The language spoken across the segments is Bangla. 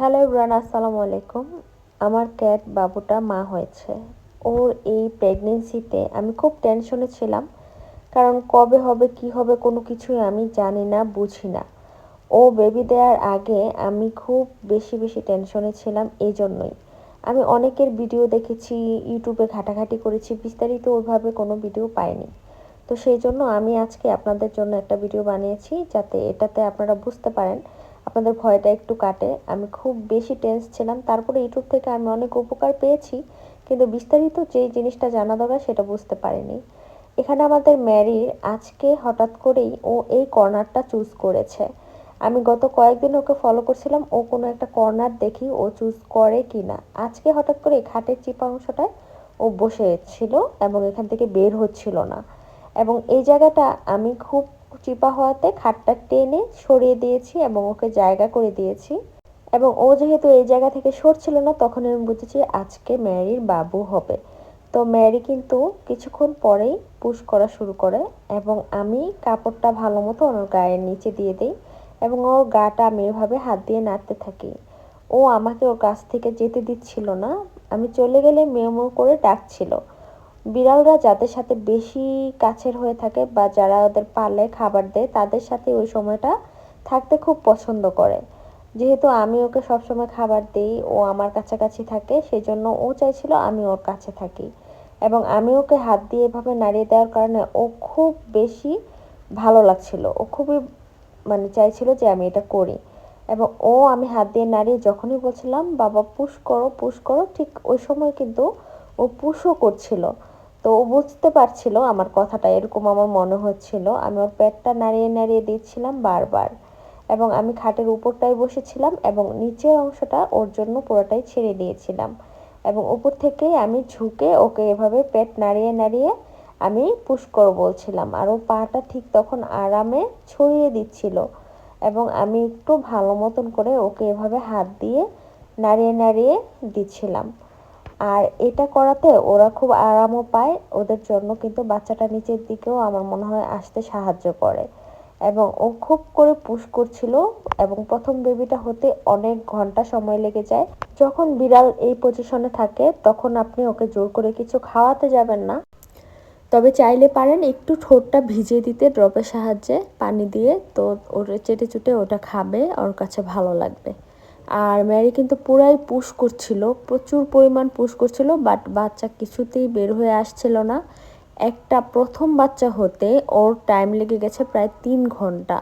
হ্যালো ইব্রান আসসালামু আলাইকুম। আমার ক্যাট বাবুটা মা হয়েছে। ওর এই প্রেগনেন্সিতে আমি খুব টেনশনে ছিলাম, কারণ কবে হবে, কি হবে কোনো কিছুই আমি জানি না, বুঝি না। ও বেবি দেওয়ার আগে আমি খুব বেশি বেশি টেনশনে ছিলাম এই জন্যই আমি অনেকের ভিডিও দেখেছি ইউটিউবে ঘাটাঘাটি করেছি, বিস্তারিত ওইভাবে কোনো ভিডিও পাইনি। তো সেই জন্য আমি আজকে আপনাদের জন্য একটা ভিডিও বানিয়েছি, যাতে এটাতে আপনারা বুঝতে পারেন আপনাদের ভয়টা একটু কাটে। আমি খুব বেশি টেন্স ছিলাম। তারপরে ইউটিউব থেকে আমি অনেক উপকার পেয়েছি, কিন্তু বিস্তারিত যে জিনিসটা জানা দরকার সেটা বুঝতে পারিনি। এখানে আমাদের ম্যারির আজকে হঠাৎ করেই ও এই কর্নারটা চুজ করেছে। আমি গত কয়েকদিন ওকে ফলো করছিলাম, ও কোনো একটা কর্নার দেখি ও চুজ করে কি না আজকে হঠাৎ করে খাটের চিপা অংশটায় ও বসেছিল এবং এখান থেকে বের হচ্ছিল না। এবং এই জায়গাটা আমি খুব চিপা হওয়াতে খাটটা টেনে সরিয়ে দিয়েছি এবং ওকে জায়গা করে দিয়েছি। এবং ও যেহেতু এই জায়গা থেকে সরছিল না, তখন আমি বুঝেছি আজকে ম্যারির বাবু হবে। তো ম্যারি কিন্তু কিছুক্ষণ পরেই পুশ করা শুরু করে এবং আমি কাপড়টা ভালো মতো ওর গায়ের নিচে দিয়ে দিই এবং ওর গাটা আমি এভাবে হাত দিয়ে নাড়তে থাকি। ও আমাকে ওর কাছ থেকে যেতে দিচ্ছিল না। আমি চলে গেলে মেয় করে ডাকছিল। বিড়ালরা যাদের সাথে বেশি কাছের হয়ে থাকে বা যারা ওদের পালে খাবার দেয়, তাদের সাথে ওই সময়টা থাকতে খুব পছন্দ করে। যেহেতু আমি ওকে সবসময় খাবার দিই, ও আমার কাছাকাছি থাকে সেই জন্য ও চাইছিল আমি ওর কাছে থাকি। এবং আমি ওকে হাত দিয়ে এভাবে নাড়িয়ে দেওয়ার কারণে ও খুব বেশি ভালো লাগছিল। ও খুবই মানে চাইছিল যে আমি এটা করি। এবং ও আমি হাত দিয়ে নাড়িয়ে যখনই বলছিলাম, বাবা পুশ করো পুশ করো, ঠিক ওই সময় কিন্তু ও পুশও করছিল। তো ও বুঝতে পারছিল আমার কথাটা, এরকম আমার মনে হচ্ছিল। আমি ওর পেটটা নাড়িয়ে নাড়িয়ে দিচ্ছিলাম বারবার। এবং আমি খাটের উপরটাই বসেছিলাম এবং নিচের অংশটা ওর জন্য পুরোটাই ছেড়ে দিয়েছিলাম। এবং উপর থেকেই আমি ঝুঁকে ওকে এভাবে পেট নাড়িয়ে নাড়িয়ে আমি পুশ করো বলছিলাম। আর ও পাটা ঠিক তখন আরামে ছড়িয়ে দিচ্ছিল। এবং আমি একটু ভালো মতন করে ওকে এভাবে হাত দিয়ে নাড়িয়ে নাড়িয়ে দিচ্ছিলাম। আর এটা করাতে ওরা খুব আরামও পায়। ওদের জন্য কিন্তু বাচ্চাটা নিচের দিকেও আমার মনে হয় আসতে সাহায্য করে। এবং ও খুব করে পুশ করছিল এবং প্রথম বেবিটা হতে অনেক ঘণ্টা সময় লেগে যায়। যখন বিড়াল এই পজিশনে থাকে, তখন আপনি ওকে জোর করে কিছু খাওয়াতে যাবেন না। তবে চাইলে পারেন একটু ঠোঁটটা ভিজিয়ে দিতে, ড্রপের সাহায্যে পানি দিয়ে। তো ওর চেটে চুটে ওটা খাবে, ওর কাছে ভালো লাগবে। আর ম্যারি কিন্তু পুরাই পুশ করছিল, প্রচুর পরিমাণ পুশ করছিল বাট বাচ্চা কিছুতেই বের হয়ে আসছিল না। একটা প্রথম বাচ্চা হতে ওর টাইম লেগে গেছে প্রায় তিন ঘণ্টা।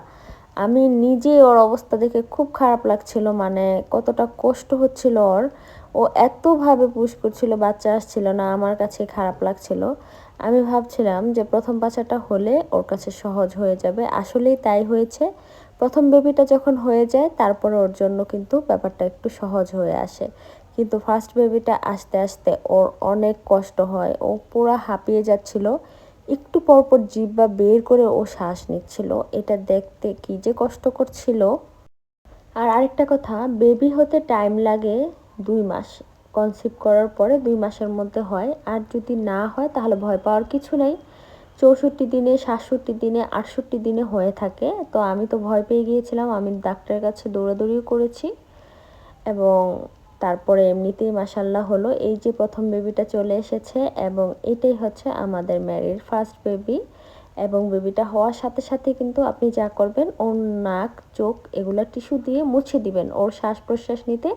আমি নিজে ওর অবস্থা দেখে খুব খারাপ লাগছিল মানে কতটা কষ্ট হচ্ছিল ওর। ও এতভাবে পুশ করছিল, বাচ্চা আসছিল না, আমার কাছে খারাপ লাগছিল। আমি ভাবছিলাম যে প্রথম বাচ্চাটা হলে ওর কাছে সহজ হয়ে যাবে। আসলেই তাই হয়েছে। প্রথম বেবিটা যখন হয়ে যায়, তারপরে ওর জন্য কিন্তু ব্যাপারটা একটু সহজ হয়ে আসে। কিন্তু ফার্স্ট বেবিটা আস্তে আস্তে ওর অনেক কষ্ট হয়, ও পুরা হাঁপিয়ে যাচ্ছিল। একটু পরপর জিব্বা বের করে ও শ্বাস নিচ্ছিল। এটা দেখতে কি যে কষ্ট করছিল। আর আরেকটা কথা বেবি হতে টাইম লাগে দুই মাস। কনসিভ করার পরে দুই মাসের মধ্যে হয়। আর যদি না হয়, তাহলে ভয় পাওয়ার কিছু নেই। চৌষট্টি দিনে, সাতষট্টি দিনে, আটষট্টি দিনে হয়ে থাকে। তো আমি তো ভয় পেয়ে গিয়েছিলাম। আমি ডাক্তারের কাছে দৌড়াদৌড়িও করেছি এবং তারপরে এমনিতেই মাসাল্লাহ হলো। এই যে প্রথম বেবিটা চলে এসেছে এবং এটাই হচ্ছে আমাদের ম্যারির ফার্স্ট বেবি এবং বেবিটা হওয়ার সাথে সাথে কিন্তু আপনি যা করবেন, ওর নাক, চোখ এগুলো টিস্যু দিয়ে মুছে দিবেন। ওর শ্বাস প্রশ্বাস নিতে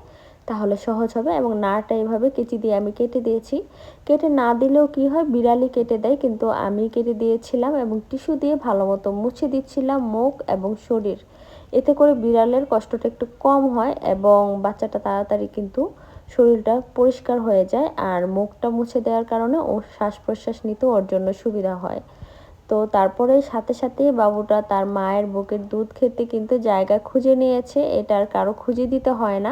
তাহলে সহজ হবে এবং নাড়টা এভাবে কেচি দিয়ে আমি কেটে দিয়েছি। কেটে না দিলেও কি হয়? বিড়ালি কেটে দেয়, কিন্তু আমি কেটে দিয়েছিলাম এবং টিস্যু দিয়ে ভালো মতো মুছে দিচ্ছিলাম মুখ এবং শরীর। এতে করে বিড়ালের কষ্টটা একটু কম হয় এবং বাচ্চাটা তাড়াতাড়ি কিন্তু শরীরটা পরিষ্কার হয়ে যায় আর মুখটা মুছে দেওয়ার কারণে ও শ্বাস প্রশ্বাস নিতে ওর জন্য সুবিধা হয়। তো তারপরে সাথে সাথে বাবুটা তার মায়ের বুকের দুধ খেতে কিন্তু জায়গা খুঁজে নিয়েছে, এটা আর কারও খুঁজে দিতে হয় না।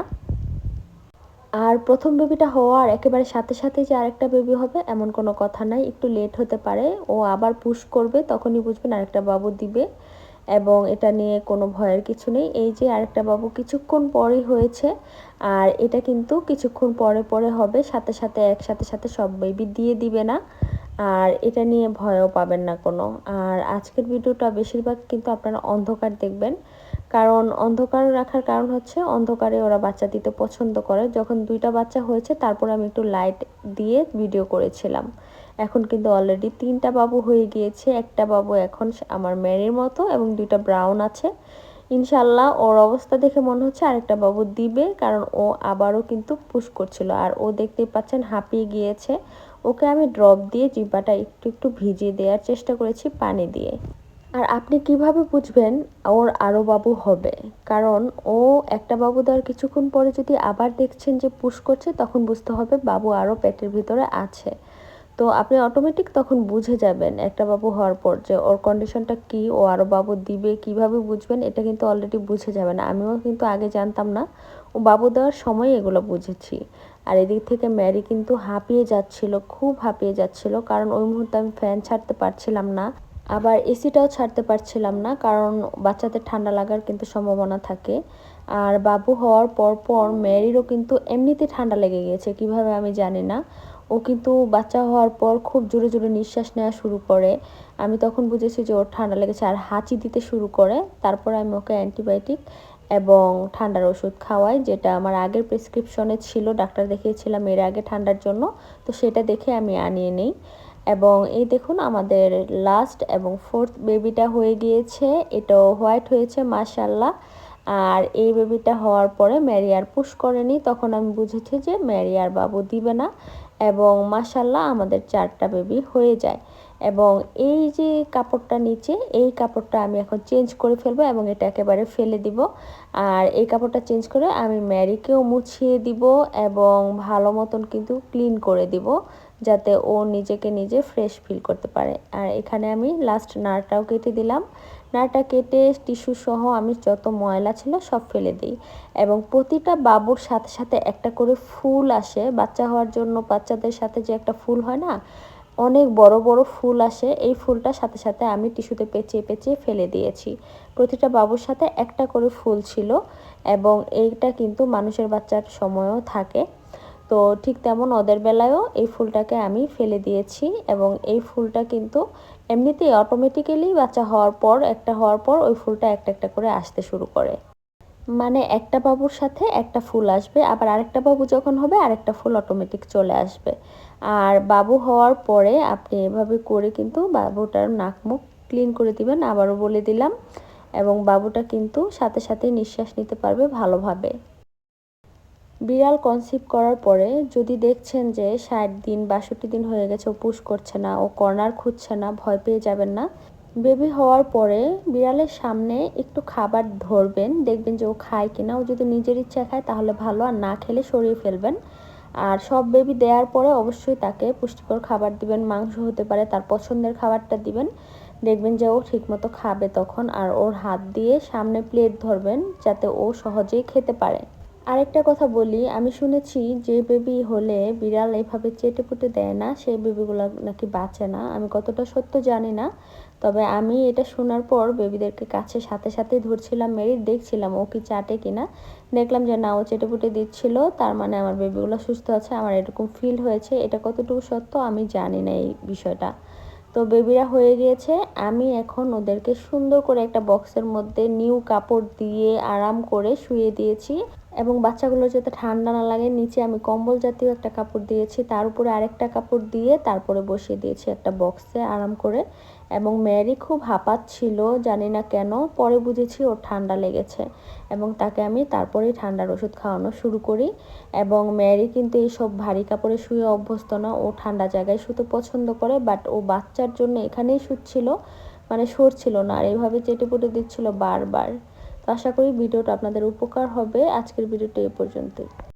আর প্রথম বেবিটা হওয়ার একেবারে সাথে সাথে যে আরেকটা বেবি হবে, এমন কোনো কথা নাই। একটু লেট হতে পারে। ও আবার পুশ করবে, তখনই বুঝবেন আরেকটা বাবু দিবে। এবং এটা নিয়ে কোনো ভয়ের কিছু নেই। এই যে আরেকটা বাবু কিছুক্ষণ পরেই হয়েছে, আর এটা কিন্তু কিছুক্ষণ পরে পরে হবে। সাথে সাথে, একসাথে সাথে সব বেবি দিয়ে দিবে না। আর এটা নিয়ে ভয়ও পাবেন না কোনো। আর আজকের ভিডিওটা বেশিরভাগ কিন্তু আপনারা অন্ধকার দেখবেন। কারণ অন্ধকার রাখার কারণ হচ্ছে অন্ধকারে ওরা বাচ্চা দিতে পছন্দ করে। যখন দুইটা বাচ্চা হয়েছে, তারপর আমি একটু লাইট দিয়ে ভিডিও করেছিলাম। এখন কিন্তু অলরেডি তিনটা বাবু হয়ে গিয়েছে, একটা বাবু এখন আমার মেরির মতো এবং দুইটা ব্রাউন আছে। ইনশাল্লাহ ওর অবস্থা দেখে মনে হচ্ছে আরেকটা বাবু দিবে, কারণ ও আবারও কিন্তু পুশ করছিল। আর ও দেখতেই পাচ্ছেন হাঁপিয়ে গিয়েছে। ওকে আমি ড্রপ দিয়ে জিব্বাটা একটু একটু ভিজিয়ে দেওয়ার চেষ্টা করেছি পানি দিয়ে। আর আপনি কীভাবে বুঝবেন ওর আরও বাবু হবে? কারণ ও একটা বাবু দেওয়ার কিছুক্ষণ পরে যদি আবার দেখছেন যে পুশ করছে, তখন বুঝতে হবে বাবু আরও পেটের ভিতরে আছে। তো আপনি অটোমেটিক তখন বুঝে যাবেন একটা বাবু হওয়ার পর যে ওর কন্ডিশনটা কি, ও আরও বাবু দিবে, কীভাবে বুঝবেন, এটা কিন্তু অলরেডি বুঝে যাবেন। আমিও কিন্তু আগে জানতাম না, ও বাবু দেওয়ার সময় এগুলো বুঝেছি। আর এদিক থেকে ম্যারি কিন্তু হাঁপিয়ে যাচ্ছিল, খুব হাঁপিয়ে যাচ্ছিল, কারণ ওই মুহূর্তে আমি ফ্যান ছাড়তে পারছিলাম না। আবার এসিটাও ছাড়তে পারছিলাম না, কারণ বাচ্চাদের ঠান্ডা লাগার কিন্তু সম্ভাবনা থাকে। আর বাবু হওয়ার পর পর ম্যারিরও কিন্তু এমনিতে ঠান্ডা লেগে গিয়েছে, কীভাবে আমি জানি না। ও কিন্তু বাচ্চা হওয়ার পর খুব জোরে জোরে নিঃশ্বাস নেওয়া শুরু করে। আমি তখন বুঝেছি যে ওর ঠান্ডা লেগেছে আর হাঁচি দিতে শুরু করে। তারপরে আমি ওকে অ্যান্টিবায়োটিক এবং ঠান্ডার ওষুধ খাওয়াই, যেটা আমার আগের প্রেসক্রিপশনে ছিল, ডাক্তার দেখিয়েছিলাম এর আগে ঠান্ডার জন্য, তো সেটা দেখে আমি আনিয়ে নিই। এবং এই দেখুন আমাদের লাস্ট এবং ফোর্থ বেবিটা হয়ে গিয়েছে। এটাও হোয়াইট হয়েছে মাশাল্লাহ আর এই বেবিটা হওয়ার পরে ম্যারি আর পুশ করেনি। তখন আমি বুঝেছি যে ম্যারি আর বাবু দিবে না এবং মাসাল্লাহ আমাদের চারটা বেবি হয়ে যায়। এবং এই যে কাপড়টা নিচে, এই কাপড়টা আমি এখন চেঞ্জ করে ফেলব এবং এটা একেবারে ফেলে দিব। আর এই কাপড়টা চেঞ্জ করে আমি ম্যারিকেও মুছিয়ে দিব এবং ভালো মতন কিন্তু ক্লিন করে দিব। যাতে ও নিজেকে নিজে ফ্রেশ ফিল করতে পারে। আর এখানে আমি লাস্ট নাড়টাও কেটে দিলাম। নাড়টা কেটে টিস্যু সহ আমি যত ময়লা ছিল সব ফেলে দিই। এবং প্রতিটা বাবুর সাথে সাথে একটা করে ফুল আসে। বাচ্চা হওয়ার জন্য বাচ্চাদের সাথে যে একটা ফুল হয় না, অনেক বড় বড় ফুল আসে। এই ফুলটা সাথে সাথে আমি টিস্যুতে পেঁচিয়ে পেঁচিয়ে ফেলে দিয়েছি। প্রতিটা বাবুর সাথে একটা করে ফুল ছিল এবং এইটা কিন্তু মানুষের বাচ্চার সময়ও থাকে। তো ঠিক তেমন ওদের বেলায়ও এই ফুলটাকে আমি ফেলে দিয়েছি এবং এই ফুলটা কিন্তু এমনিতেই অটোমেটিক্যালি বাচ্চা হওয়ার পর, একটা হওয়ার পর ওই ফুলটা একটা একটা করে আসতে শুরু করে। মানে একটা বাবুর সাথে একটা ফুল আসবে, আবার আরেকটা বাবু যখন হবে আরেকটা ফুল অটোমেটিক চলে আসবে। আর বাবু হওয়ার পরে আপনি এভাবে করে কিন্তু বাবুটার নাক মুখ ক্লিন করে দিবেন, আবারও বলে দিলাম। এবং বাবুটা কিন্তু সাথে সাথে নিঃশ্বাস নিতে পারবে ভালোভাবে। বিড়াল কনসিভ করার পরে যদি দেখছেন যে ষাট দিন, বাষট্টি দিন হয়ে গেছে, ও পুশ করছে না, ও কর্নার খুঁজছে না, ভয় পেয়ে যাবেন না। বেবি হওয়ার পরে বিড়ালের সামনে একটু খাবার ধরবেন, দেখবেন যে ও খায় কিনা। ও যদি নিজের ইচ্ছা খায়, তাহলে ভালো, আর না খেলে সরিয়ে ফেলবেন। আর সব বেবি দেওয়ার পরে অবশ্যই তাকে পুষ্টিকর খাবার দিবেন, মাংস হতে পারে, তার পছন্দের খাবারটা দিবেন। দেখবেন যে ও ঠিকমতো খাবে তখন, আর ওর হাত দিয়ে সামনে প্লেট ধরবেন, যাতে ও সহজেই খেতে পারে। আরেকটা কথা বলি, আমি শুনেছি যে বেবি হলে বিড়াল এভাবে চেটে পুটে দেয় না সেই বেবিগুলো নাকি বাঁচে না, আমি কতটা সত্য জানি না। তবে আমি এটা শোনার পর বেবিদেরকে কাছে সাথে সাথেই ধরছিলাম, মেরি দেখছিলাম ও কি চাটে কিনা। দেখলাম যে না, ও চেটে পুটে দিচ্ছিল, তার মানে আমার বেবিগুলো সুস্থ আছে, আমার এরকম ফিল হয়েছে, এটা কতটুকু সত্য আমি জানি না এই বিষয়টা। তো বেবিরা হয়ে গিয়েছে, আমি এখন ওদেরকে সুন্দর করে একটা বক্সের মধ্যে নিউ কাপড় দিয়ে আরাম করে শুয়ে দিয়েছি। এবং বাচ্চাগুলো যাতে ঠান্ডা না লাগে, নিচে আমি কম্বল জাতীয় একটা কাপড় দিয়েছি। তার উপরে আরেকটা কাপড় দিয়ে তারপরে বসিয়ে দিয়েছি একটা বক্সে আরাম করে। এবং ম্যারি খুব হাঁপাচ্ছিল জানি না কেন, পরে বুঝেছি ওর ঠান্ডা লেগেছে। এবং তাকে আমি তারপরেই ঠান্ডার ওষুধ খাওয়ানো শুরু করি। এবং ম্যারি কিন্তু এইসব ভারী কাপড়ে শুয়ে অভ্যস্ত না, ও ঠান্ডা জায়গায় শুতে পছন্দ করে বাট ও বাচ্চার জন্য এখানেই শুচ্ছিল মানে সরছিল না, আর এইভাবে চেটে পুটে দিচ্ছিল বারবার। আশা করি ভিডিওটা আপনাদের উপকার হবে। আজকের ভিডিওটা এ পর্যন্তই।